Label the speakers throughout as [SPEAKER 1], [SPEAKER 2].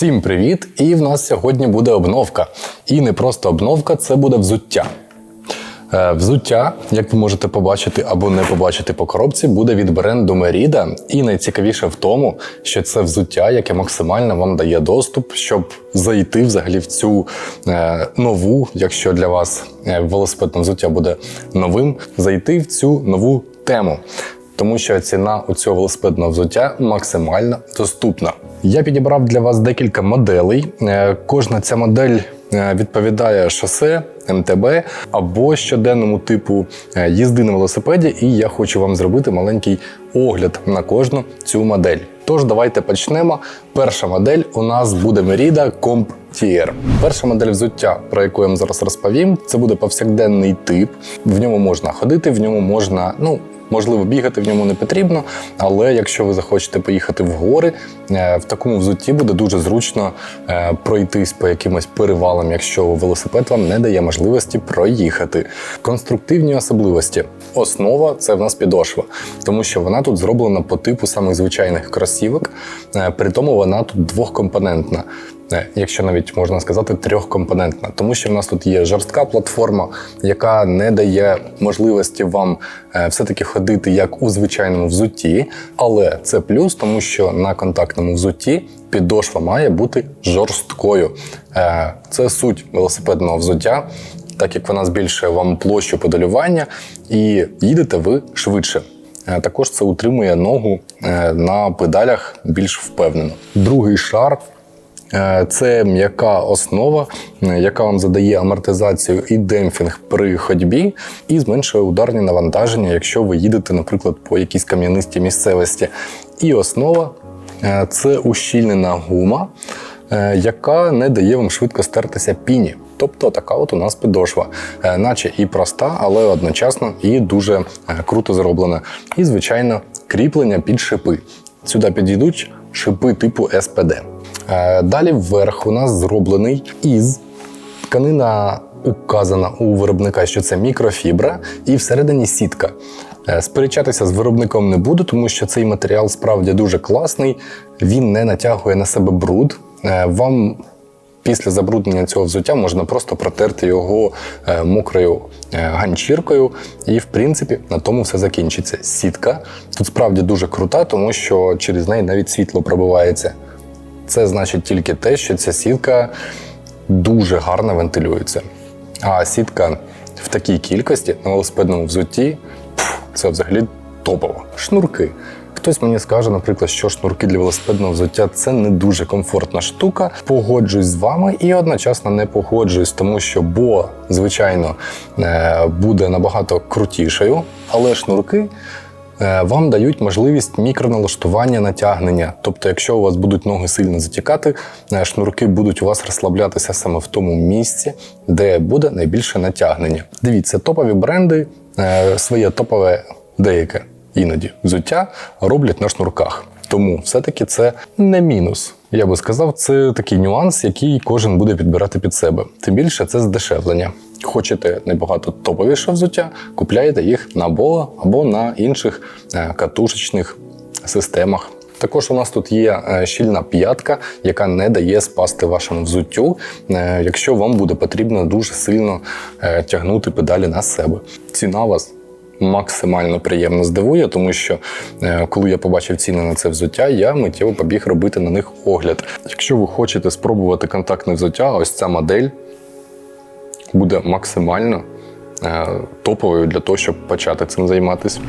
[SPEAKER 1] Всім привіт! І в нас сьогодні буде обновка. І не просто обновка, це буде взуття. Е, Взуття, як ви можете побачити або не побачити по коробці, буде від бренду Merida. І найцікавіше в тому, що це взуття, яке максимально вам дає доступ, щоб зайти взагалі в цю е, нову, якщо для вас е, велосипедне взуття буде новим, зайти в цю нову тему. Тому що ціна у цього велосипедного взуття максимально доступна. Я підібрав для вас декілька моделей. Е, Кожна ця модель е, відповідає шосе, МТБ або щоденному типу е, їзди на велосипеді, і я хочу вам зробити маленький огляд на кожну цю модель. Тож давайте почнемо. Перша модель у нас буде Merida Comp TR. Перша модель взуття, про яку я вам зараз розповім, це буде повсякденний тип. В ньому можна ходити, в ньому можна, ну. Можливо, бігати в ньому не потрібно, але якщо ви захочете поїхати в гори, е, в такому взутті буде дуже зручно е, пройтись по якимось перевалам, якщо велосипед вам не дає можливості проїхати. Конструктивні особливості. Основа це в нас підошва, тому що вона тут зроблена по типу самих звичайних кросівок, е, при тому вона тут двохкомпонентна. Е, Якщо навіть можна сказати трьохкомпонентна, тому що в нас тут є жорстка платформа, яка не дає можливості вам е, все-таки ходити як у звичайному взутті, але це плюс, тому що на контактному взутті підошва має бути жорсткою. Е, Це суть велосипедного взуття, так як вона збільшує вам площу педалювання і їдете ви швидше. Також це утримує ногу на педалях більш впевнено. Другий шар Це м'яка основа, е, яка вам задає амортизацію і демпфінг при ходьбі, і зменшує ударні навантаження, якщо ви їдете, наприклад, по якійсь кам'янистій місцевості. І основа е, це ущільнена гума, е, яка не дає вам швидко стертися піні. Тобто така от у нас підошва, Е, наче і проста, але одночасно і дуже е, круто зроблена. І, звичайно, кріплення під шипи. Сюди підійдуть шипи типу СПД. Е, Далі вверх у нас зроблений із тканина указана у виробника, що це мікрофібра, і всередині сітка. Е, Сперечатися з виробником не буду, тому що цей матеріал справді дуже класний. Він не натягує на себе бруд. Е, Вам після забруднення цього взуття можна просто протерти його мокрою ганчіркою, і в принципі на тому все закінчиться. Сітка тут справді дуже крута, тому що через неї навіть світло пробивається. Це значить тільки те, що ця сітка дуже гарно вентилюється. А сітка в такій кількості на велосипедному взутті це взагалі топово. Шнурки. Хтось мені скаже, наприклад, що шнурки для велосипедного взуття це не дуже комфортна штука. Погоджуюсь з вами і одночасно не погоджуюсь, тому що бо, звичайно, е, буде набагато крутішою, але шнурки вам дають можливість мікроналаштування натягнення. Тобто, якщо у вас будуть ноги сильно затікати, е, шнурки будуть у вас розслаблятися саме в тому місці, де буде найбільше натягнення. Дивіться, топові бренди, е, своє топове деяке іноді взуття роблять на шнурках. Тому все-таки це не мінус. Я би сказав, це такий нюанс, який кожен буде підбирати під себе. Тим більше це здешевлення. Хочете набагато топовіше взуття, купляєте їх на Боа або на інших е, катушечних системах. Також у нас тут є е, щільна п'ятка, яка не дає спасти вашому взуттю, е, якщо вам буде потрібно дуже сильно тягнути педалі на себе. Ціна вас максимально приємно здивує, тому що коли я побачив ціни на це взуття, я миттєво побіг робити на них огляд. Якщо ви хочете спробувати контактне взуття, ось ця модель буде максимально е, топовою для того, щоб почати цим займатися.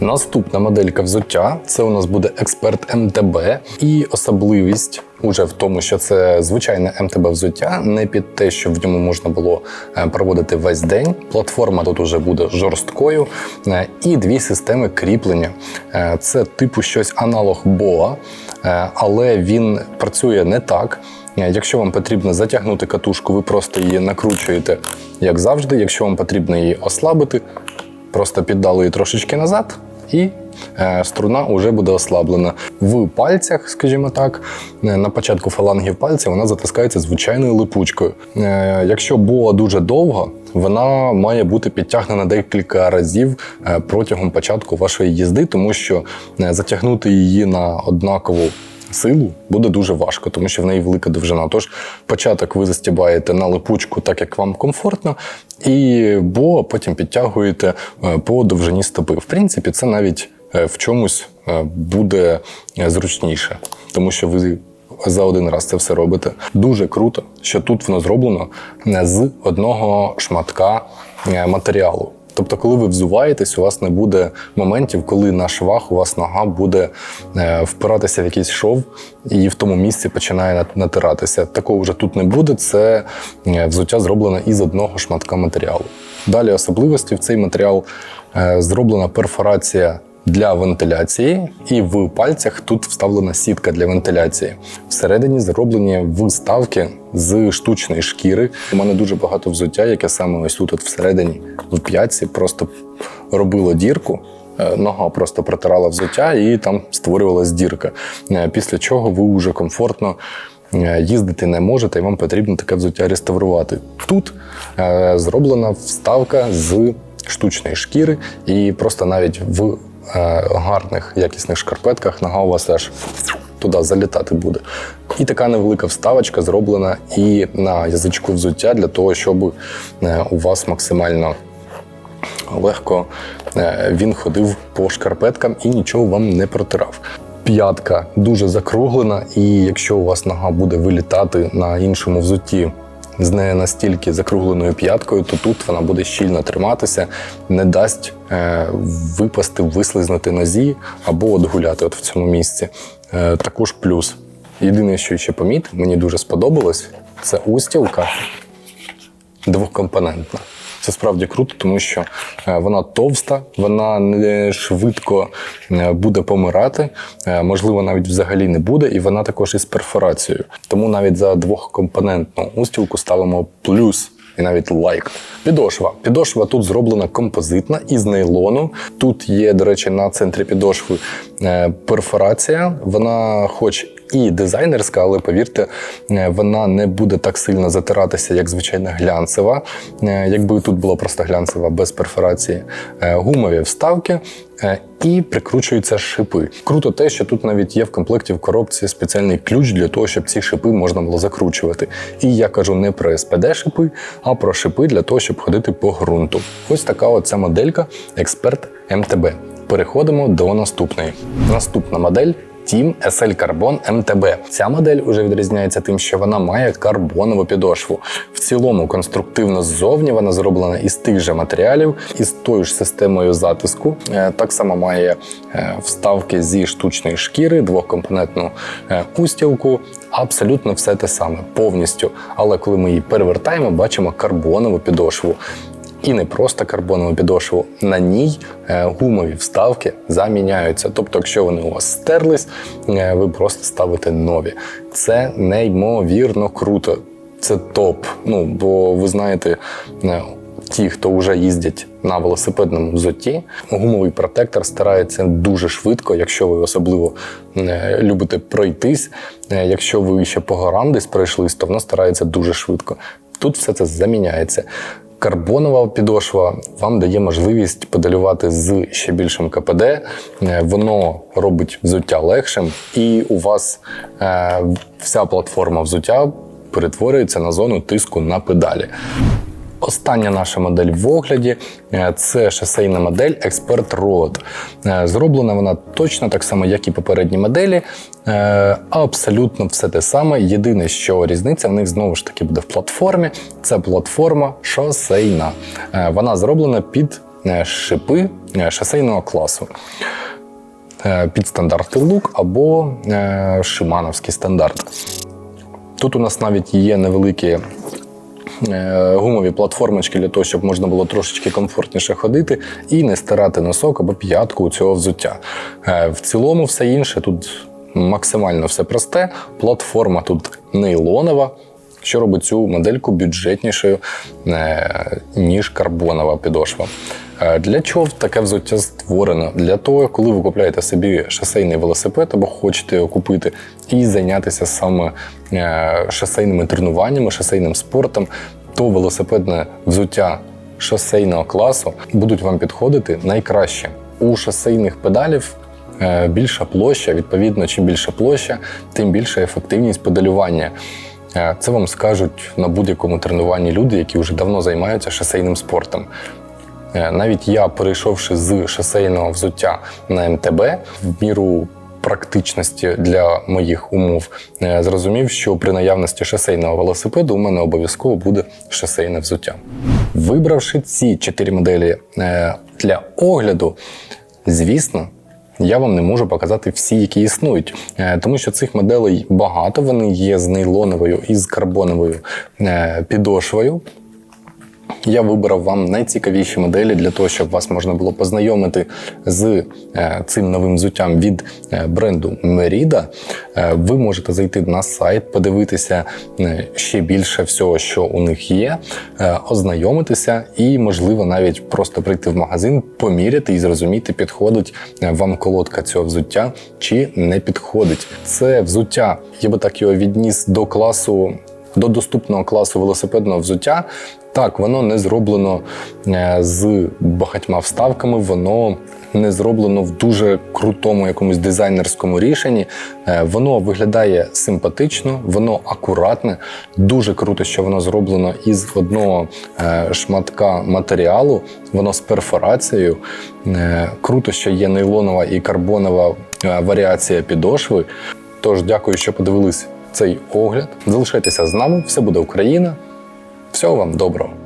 [SPEAKER 1] Наступна моделька взуття це у нас буде експерт МТБ, і особливість уже в тому, що це звичайне МТБ взуття, не під те, щоб в ньому можна було е, проводити весь день. Платформа тут уже буде жорсткою, е, і дві системи кріплення. Це типу щось аналог е, але він працює не так. Якщо вам потрібно затягнути катушку, ви просто її накручуєте, як завжди. Якщо вам потрібно її ослабити, просто піддали її трошечки назад, і е, струна вже буде ослаблена. В пальцях, скажімо так, е, на початку фалангів пальця вона затискається звичайною липучкою. Е, Якщо була дуже довго, вона має бути підтягнена декілька разів протягом початку вашої їзди, тому що затягнути її на однакову силу, буде дуже важко, тому що в неї велика довжина. Тож початок ви застібаєте на липучку, так як вам комфортно, і бо потім підтягуєте е, по довжині стопи. В принципі, це навіть е, в чомусь е, буде зручніше, тому що ви за один раз це все робите. Дуже круто, що тут воно зроблено з одного шматка матеріалу. Тобто, коли ви взуваєтесь, у вас не буде моментів, коли на швах у вас нога буде е, впиратися в якийсь шов і в тому місці починає натиратися. Такого вже тут не буде. Це е, взуття зроблене із одного шматка матеріалу. Далі особливості в цей матеріал е, зроблена перфорація для вентиляції, і в пальцях тут вставлена сітка для вентиляції. Всередині зроблені вставки з штучної шкіри. У мене дуже багато взуття, яке саме ось тут, от всередині, в п'ятці, просто робило дірку. Е, Нога просто протирала взуття і там створювалась дірка. Е, Після чого ви вже комфортно е, їздити не можете, і вам потрібно таке взуття реставрувати. Тут зроблена вставка з штучної шкіри, і просто навіть в гарних якісних шкарпетках нога у вас аж туди залітати буде. І така невелика вставочка зроблена і на язичку взуття для того, щоб е, у вас максимально легко е, він ходив по шкарпеткам і нічого вам не протирав. П'ятка дуже закруглена, і якщо у вас нога буде вилітати на іншому взутті з не настільки закругленою п'яткою, то тут вона буде щільно триматися, не дасть е, випасти, вислизнути нозі або от гуляти от в цьому місці. Е, також плюс. Єдине, що ще помітив, мені дуже сподобалось, це устілка двохкомпонентна. Це справді круто, тому що е, вона товста, вона не швидко е, буде помирати, е, можливо, навіть взагалі не буде, і вона також із перфорацією. Тому навіть за двохкомпонентну устілку ставимо плюс. І навіть лайк. Підошва. Підошва тут зроблена композитна із нейлону. Тут є, до речі, на центрі підошви перфорація. Вона, хоч і дизайнерська, але повірте, е, вона не буде так сильно затиратися, як звичайна глянцева. Е, Якби тут була просто глянцева без перфорації, Е, гумові вставки. І прикручуються шипи. Круто те, що тут навіть є в комплекті в коробці спеціальний ключ для того, щоб ці шипи можна було закручувати. І я кажу не про СПД шипи, а про шипи для того, щоб ходити по ґрунту. Ось така оця моделька Експерт МТБ. Переходимо до наступної. Наступна модель. Team SL Carbon MTB. Ця модель уже відрізняється тим, що вона має карбонову підошву. В цілому конструктивно ззовні вона зроблена із тих же матеріалів, із тою ж системою затиску. Е, Так само має е, вставки зі штучної шкіри, двохкомпонентну е, устілку. Абсолютно все те саме, повністю. Але коли ми її перевертаємо, бачимо карбонову підошву. І не просто карбонову підошву, на ній е, гумові вставки заміняються. Тобто, якщо вони у вас стерлись, е, ви просто ставите нові. Це неймовірно круто. Це топ. Ну бо ви знаєте, е, ті, хто вже їздять на велосипедному взутті, гумовий протектор старається дуже швидко, якщо ви особливо любите пройтись. Якщо ви ще по горам десь пройшлись, то воно старається дуже швидко. Тут все це заміняється. Карбонова підошва вам дає можливість педалювати з ще більшим КПД. Е, Воно робить взуття легшим, і у вас е, вся платформа взуття перетворюється на зону тиску на педалі. Остання наша модель в огляді е, це шосейна модель Expert Road. Е, Зроблена вона точно так само, як і попередні моделі. Е, Абсолютно все те саме. Єдине, що різниця в них знову ж таки буде в платформі. Це платформа шосейна. Вона зроблена під шипи шосейного класу. Під стандарти лук або шимановський стандарт. Тут у нас навіть є невеликі гумові платформочки для того, щоб можна було трошечки комфортніше ходити і не стирати носок або п'ятку у цього взуття. Е, В цілому, все інше тут максимально все просте. Платформа тут нейлонова, що робить цю модельку бюджетнішою, е, ніж карбонова підошва. Е, Для чого таке взуття створено? Для того, коли ви купуєте собі шосейний велосипед або хочете його купити і зайнятися саме е, шосейними тренуваннями, шосейним спортом, то велосипедне взуття шосейного класу будуть вам підходити найкраще. У шосейних педалів більша площа. Відповідно, чим більша площа, тим більша ефективність педалювання. Е, Це вам скажуть на будь-якому тренуванні люди, які вже давно займаються шосейним спортом. Е, Навіть я, перейшовши з шосейного взуття на МТБ, в міру практичності для моїх умов, е, зрозумів, що при наявності шосейного велосипеду у мене обов'язково буде шосейне взуття. Вибравши ці чотири моделі для огляду, звісно. Я вам не можу показати всі, які існують, е, тому що цих моделей багато. Вони є з нейлоновою і з карбоновою е, підошвою. Я вибрав вам найцікавіші моделі для того, щоб вас можна було познайомити з е, цим новим взуттям від е, бренду Merida. Е, ви можете зайти на сайт, подивитися ще більше всього, що у них є, ознайомитися і, можливо, навіть просто прийти в магазин, поміряти і зрозуміти, підходить вам колодка цього взуття чи не підходить. Це взуття, я би так його відніс до класу до доступного класу велосипедного взуття. Так, воно не зроблено е, з багатьма вставками, воно не зроблено в дуже крутому якомусь дизайнерському рішенні. Е, Воно виглядає симпатично, воно акуратне. Дуже круто, що воно зроблено із одного е, шматка матеріалу, воно з перфорацією. Круто, що є нейлонова і карбонова варіація підошви. Тож дякую, що подивились цей огляд. Залишайтеся з нами, все буде Україна. Всього вам доброго!